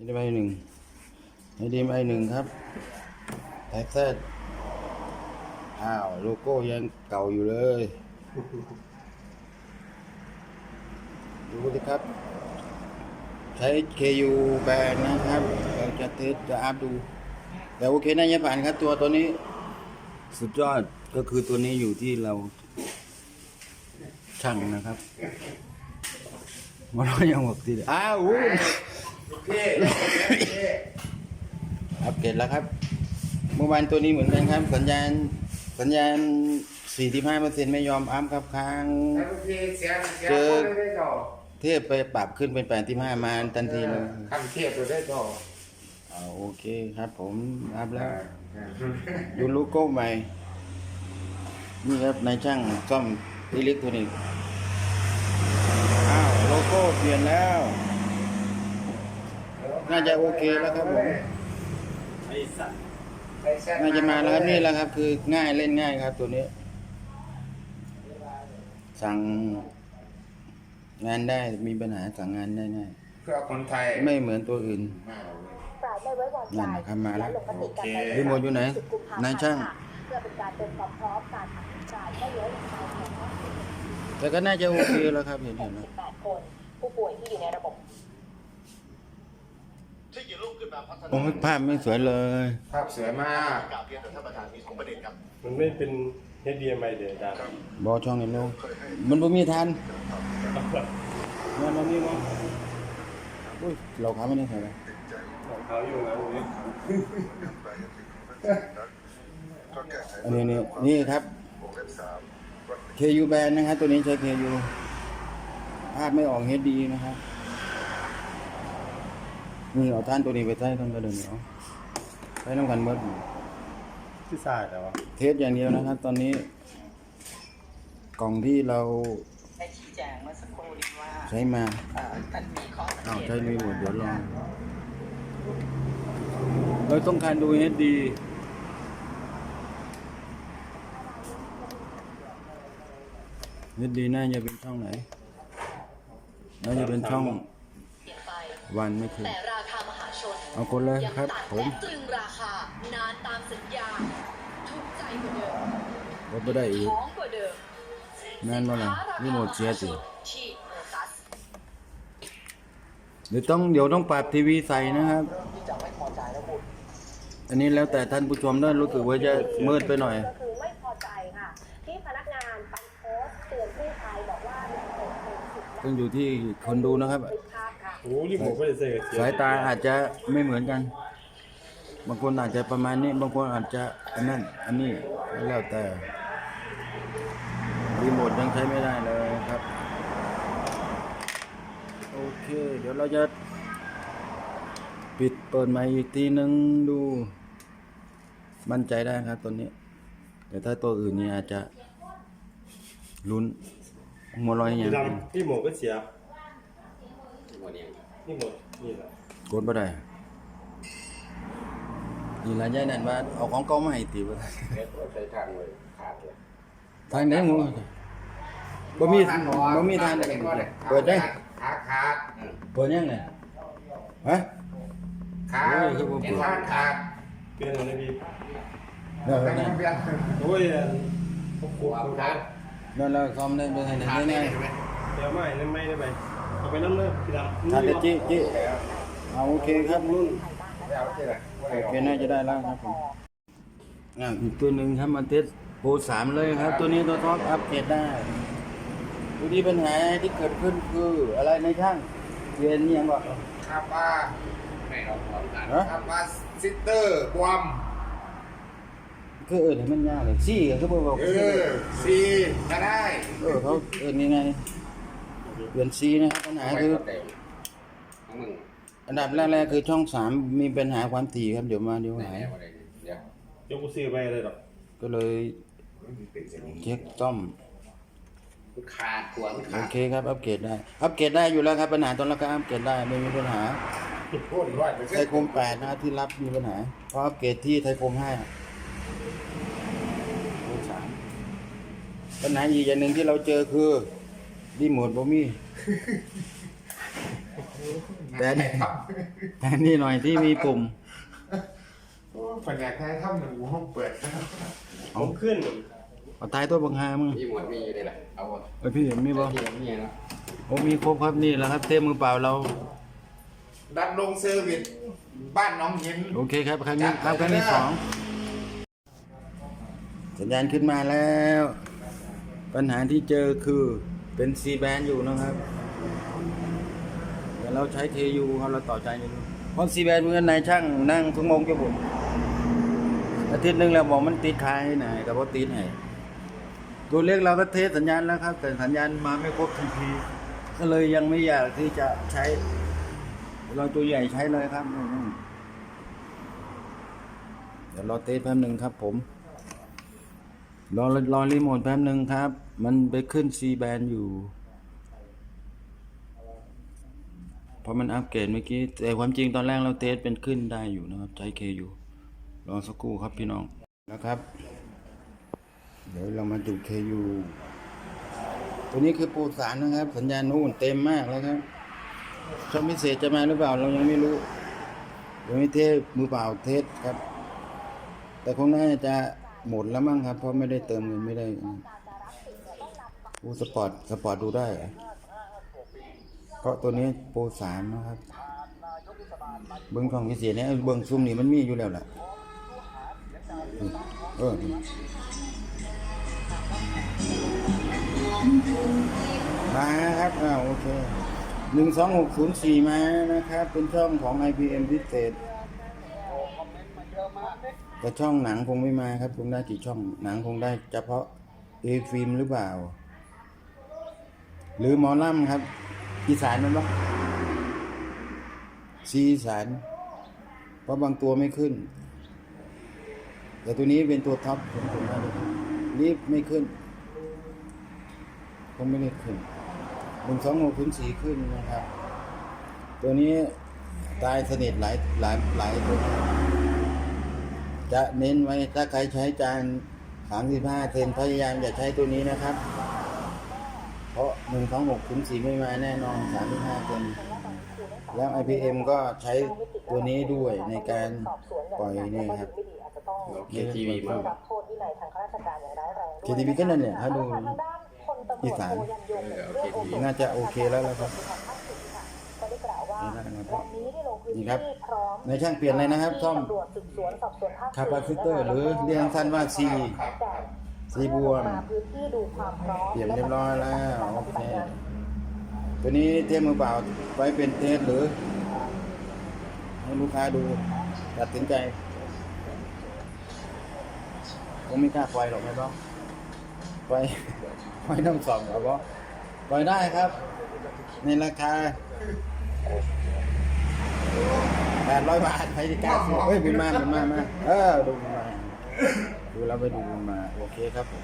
นี่ได้ใบหนึ่งนี่ดีใบหนึ่งครับแท็กเซตอ้าวโลโก้ยังเก่าอยู่เลยดูสิครับ ใช้ KU แบรนด์นะครับเราจะเทสจะอัพดูแต่โอเคนะยายผ่านครับตัวตัวนี้ สุดยอดก็คือตัวนี้อยู่ที่เราช่างนะครับมันก็ยังบอกทีเดียวอ้าว อู้อัปเกรดแล้วครับ เมื่อวานตัวนี้เหมือนกันครับ สัญญาณสัญญาณ 45%ไม่ยอมอัพครับค้างเสียเสียคนได้ต่อเทพไปปรับขึ้นเป็น85มาทันทีเลยคำเทียบตัวได้ต่อเอาโอเคครับผมอัพแล้วดูโลโก้ใหม่ นี่ครับนายช่างซ่อมอิเล็กทรอนิกส์อ้าวโลโก้เปลี่ยนแล้ว น่าจะโอเคแล้วครับผมน่าจะมาแล้วครับนี่แหละครับ คือง่ายเล่นง่ายครับ ตัวนี้ สั่งงานได้มีปัญหาสั่งงานได้ง่ายเพื่อคนไทยไม่เหมือนตัวอื่นศาลไม่ไว้วางใจนั่นนะครับมาแล้วและลงมติกันในรีโมทอยู่ไหนสิบกุมภพัธ์นายช่างค่ะเพื่อเป็นการเตรียมความพร้อมการอภิปรายไม่ไว้วางใจของแต่ก็น่าจะโอเคแล้วครับเห็นเห็นแล้ว18คนผู้ป่วยที่อยู่ในระบบ ที่จะลุกขึ้นมาพัฒนาโอ้ยภาพไม่สวยเลย ภาพสวยมาก กราบเรียนแต่ท่านประธานมีสองประเด็นครับมันไม่เป็น HDMI เดี๋ยวอาจารย์บอช่องเห็นแล้วมันบ่มีทันมันบ่มีมั้งอุ้ยเราขาไม่ได้ใส่เลยของเขาอยู่นะตรงนี้อันนี้นี่นี่ครับ KU แบนนะครับ ตัวนี้ใช้ KU ภาพไม่ออก HD นะครับ นี่เอาท่านตัวนี้ไปใช้ต้องกระเดินเอาใช้น้ำกันเบิดที่สายแต่ว่าเทสอย่างเดียวนะครับ ตอนนี้ กล่องที่เราได้ชี้แจงเมื่อสักครู่นี้ว่าใช้มาเอ่อท่านมีข้อสังอ้าวเกตใช้รีโมทเดี๋ยวลอง เราต้องการดู HD HD น่าจะเป็นช่องไหน น่าจะเป็นช่องเปลี่ยนไปวันไม่ถึงแต่ เอาคนเลยยังครับตัดผมและตรึงราคานานตามสัญญาถูกใจกว่าเดิมรถไม่ได้อีกท้องกว่าเดิมแม่นบ่ล่ะรีโมทเสียสิที่โลตัสเดี๋ยวต้องเดี๋ยวต้องปรับทีวีใส่นะครับที่จะไม่พอใจแล้วพูดอันนี้แล้วแต่ท่านผู้ชมด้วยรู้สึกว่าจะมืดไปหน่อยก็คือไม่พอใจค่ะที่พนักงานไปโพสต์เตือนผู้ภัยบอกว่ามีเศษเพลิงสุดต้องอยู่ที่คนดูนะครับคลิปภาพค่ะ โอ้รีโมทไม่ได้ใส่กับเสีสายตาอาจจะไม่เหมือนกัน บางคนอาจจะประมาณนี้ บางคนอาจจะอันนั้น อันนี้แล้วแต่รีโมทยังใช้ไม่ได้เลยครับ โอเค เดี๋ยวเราจะ ปิดเปิดใหม่อีกทีนึงดู มั่นใจได้ครับตัวนี้ แต่ถ้าตัวอื่นนี่อาจจะลุ้นมัวลอยอย่างพี่เงี้ยดำรีโมทก็เสียรี โมทนี่แหละกดบ่ได้นี่ละยายนั่นว่าเอาของเก่ามาให้ติบ่ใช้ทางเลยขาดเลยทางไหนหมูบ่มีบ่มีทางใดเปิดได้ขาขาดเปิดยังไงฮะขาโอ้ยคือผมเปิเห็ดนขาดขาดเปลี่ยนอะไรพี่นั่นแต่นั่นยังเปลี่ยนโอ้ยพวกหัวกูขาดนั่นเราซ่อมได้บ่ให้ขาดได้ได้ง่ายไหมเดี๋ยวไม่นั่นไม่ได้ไป เอาไปน้ำเลยพี่ดำถ้าจะจิจิเอาโอเคครับรุ่นไม่เอาที่ไหนไม่โอเอาเคน่าจะได้แล้วครับผมอะอีกตัวหนึ่งครับมาเทสโปรสามเลยครับ ตัวนี้ตัวท็อปอัพเกรดได้ตัวนี้ปัญหาที่เกิดขึ้นคืออะไรในช่างเรียนยังบ่คาป้าไม่เอาความกันฮะคาป้าซิสเตอร์บวมคือเอิ้นให้มันยากเลยซี่ก็คือบ่บอกเออซีก็ได้ เออเขาเอิ้นยังไง เปลี่ยนซีนะครับปัญหาคืออันดับแรกๆคือช่องสามมีปัญหาความถี่ครับเดี๋ยวมาเดี๋ยวหายยกกูซื้อไปเลยหรอกก็เลยเช็คซ่อมขาดหัวมันโอขาดเคครับอัปเกรดได้อัปเกรดได้อยู่แล้วครับปัญหาตอนแรกก็อัปเกรดได้ไม่มีปัญหาพูดร้อยเปอร์ไทเซ็นยต์คมแปดนะที่รับมีปัญหาเพราะอัปเกรดที่ไทยคมห้าโอ้สามปัญหาอีกอย่างหนึ่งที่เราเจอคือ รีโมทบ่มี แต่อันนี่แต่อันนี่หน่อยที่มีปุ่ม โอ้ปัญญาแท้ถ้ำหนึ่งห้องเปิดผมขึ้นเอาตายตัวบังฮามึงมีหมวดมีอยู่เลยแหละเอาเอ้ยพี่เห็นมีบ่ที่มีนะโอ้มีครบครับนี่แหละครับ เทมือเปล่าเรา ดันลงเซอร์วิสบ้านน้องหิน โอเคครับครั้งนี้ครับครั้งที่สองสัญญาณขึ้นมาแล้ว ปัญหาที่เจอคือ เป็นซีแบนอยู่นะครับ เดี๋ยวเราใช้ KU ครับเราต่อใจอยู่เพราะซีแบนเพื่อนนายช่างนั่งทุ่งมงจะบุญอาทิตย์หนึ่งแล้วบอกมันติดคางให้ไหนแต่ว่าติดให้ตัวเล็กเราก็เทสสัญญาณแล้วครับ แต่สัญญาณมาไม่ครบทีพีก็เลยยังไม่อยากที่จะใช้เราตัวใหญ่ใช้เลยครับเดี๋ยวรอเทสแป๊บหนึ่งครับผม รอรอรีโมทแป๊บหนึ่งครับ มันไปขึ้น C แบนอยู่เพราะมันอัปเกรดเมื่อกี้ แต่ความจริงตอนแรกเราเทสเป็นขึ้นได้อยู่นะครับ ใช้ KU รอสักครู่ครับพี่น้องนะครับ เดี๋ยวเรามาดู KU ตัวนี้คือปูสารนะครับ สัญญาณนู่นเต็มมากแล้วครับช่องพิเศษจะมาหรือเปล่าเรายังไม่รู้ยังไม่เทสมือเปล่าเทสครับ แต่คงน่าจะ หมดแล้วมั้งครับ เพราะไม่ได้เติมเงินไม่ได้ปูสปอร์ตสปอร์ตดูได้เหรอก็ตัวนี้โปรสามนะครับ เบิ้องช่องพิเศษเนี่ยเบิ้องซุ่มนี่มันมีอยู่แล้วแหละเออมาครับอ่าโอเคหนึ่งสองหกศูนย์สี่มานะครับ เป็นช่องของ IPM พิเศษ แต่ช่องหนังคงไม่มาครับ คงได้กี่ช่องหนังคงได้เฉพาะเอฟิล์มหรือเปล่า หรือหมอล่ำครับ อีสานมันปะซีอีสานเพราะบางตัวไม่ขึ้น แต่ตัวนี้เป็นตัวท็อปผมผมได้เลยนี่ไม่ขึ้นผมไม่ได้ขึ้นหนึ่งสองหกถึงสี่ขึ้นนะครับ ตัวนี้ตายสนิทหลายหลายหลายตัว จะเน้นไว้ถ้าใครใช้จานสามสิบห้าเซนพยายามอย่าใช้ตัวนี้นะครับ เพราะหนึ่งสองหกถึงสี่ไม่มาแน่นอนสามสิบห้าเซนแล้ว IPM ก็ใช้ตัวนี้ด้วยในการปล่อยเนี่ยครับโอเคทีวีมารับโทษวินัยทางข้าราชการอย่างร้ายแรงด้วย KTV ก็นั่นเนี่ยถ้าดูทางด้านพลตำรวจอีสานโทยันยงเออโอเคทีวีน่าจะโอเคแล้วแล้วครับ ก็ได้กล่าวว่า นี่นะครับวันนี้ได้ลงพื้นนี่ที่ครับพร้อมในช่างเปลี่ยนเลยนะครับซ่อมตำรวจสืบสวนสอบสวนภาคคาปาซิเตอร์ หรือเรียกสั้นว่า C ซีบวมมาพื้นที่ดูความพร้อมเปลี่ยนเรียบร้อยแล้วโอเคตัวนี้เทสมือเปล่าไว้เป็นเทสหรือให้ลูกค้าดูตัดสินใจคงไม่กล้าปล่อยหรอกไหมบ้องปล่อยปล่อยน้ำสองหรอบ้องปล่อยได้ครับ ในราคา แปดร้อยบาทใครจะกล้าซื้อเฮ้ยบินมาบินมามาเออดูบินมา ดูแล้วไปดูบินมา โอเคครับผม